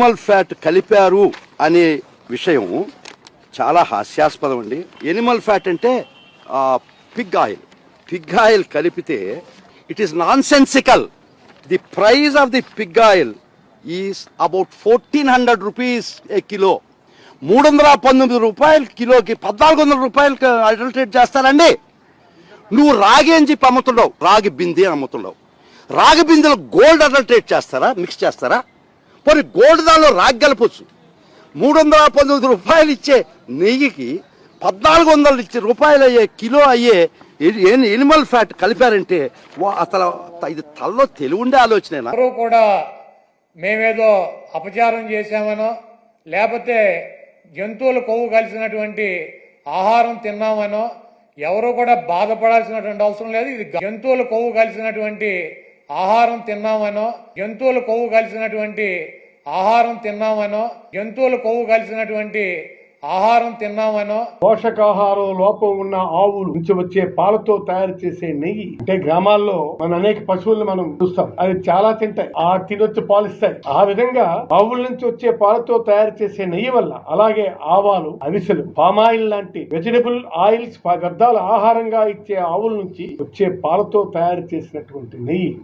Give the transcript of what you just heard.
Animal fat కలిపారు అనే విషయం చాలా హాస్యాస్పదం అండి. ఎనిమల్ ఫ్యాట్ అంటే పిగ్ ఆయిల్ పిగ్ ఆయిల్ కలిపితే it is nonsensical the price of the pig oil is about fourteen hundred rupees a kilo మూడు వందల పంతొమ్మిది రూపాయలు కిలోకి పద్నాలుగు వందల రూపాయలు అడల్టరేట్ చేస్తారండి. నువ్వు రాగి అని చెప్పి అమ్ముతున్నావు. రాగి బింది అని అమ్ముతున్నావు. రాగి బిందెలు గోల్డ్ అడల్టరేట్ చేస్తారా? మిక్స్ చేస్తారా? పోనీ గోల్డ్ దానిలో రాగి కలపచ్చు మూడు వందల పంతొమ్మిది రూపాయలు ఇచ్చే నెయ్యికి పద్నాలుగు వందలు ఇచ్చే రూపాయలు అయ్యే కిలో అయ్యే ఎనిమల్ ఫ్యాట్ కలిపారంటే వా అసలు ఇది తల్లో తెలివిండే ఆలోచన కూడా మేమేదో అపచారం చేశామనో లేకపోతే జంతువులు కొవ్వు కలిసినటువంటి ఆహారం తిన్నామనో ఎవరు కూడా బాధపడాల్సినటువంటి అవసరం లేదు. ఇది జంతువులు కొవ్వు కలిసినటువంటి ఆహారం తిన్నామనో జంతువులు కొవ్వు కలిసినటువంటి ఆహారం తిన్నామనో జంతువులు కొవ్వు కలిసినటువంటి ఆహారం తిన్నామనో. పోషకాహారం లోపం ఉన్న ఆవులు నుంచి వచ్చే పాలతో తయారు చేసే నెయ్యి. అంటే గ్రామాల్లో మన అనేక పశువులను మనం చూస్తాం. అవి చాలా తింటాయి. ఆ తినొచ్చి పాలిస్తాయి. ఆ విధంగా ఆవుల నుంచి వచ్చే పాలతో తయారు చేసే నెయ్యి వల్ల అలాగే ఆవాలు అవిసెలు పామాయిల్ లాంటి వెజిటబుల్ ఆయిల్స్ వ్యర్థాల ఆహారంగా ఇచ్చే ఆవుల నుంచి వచ్చే పాలతో తయారు చేసినటువంటి నెయ్యి.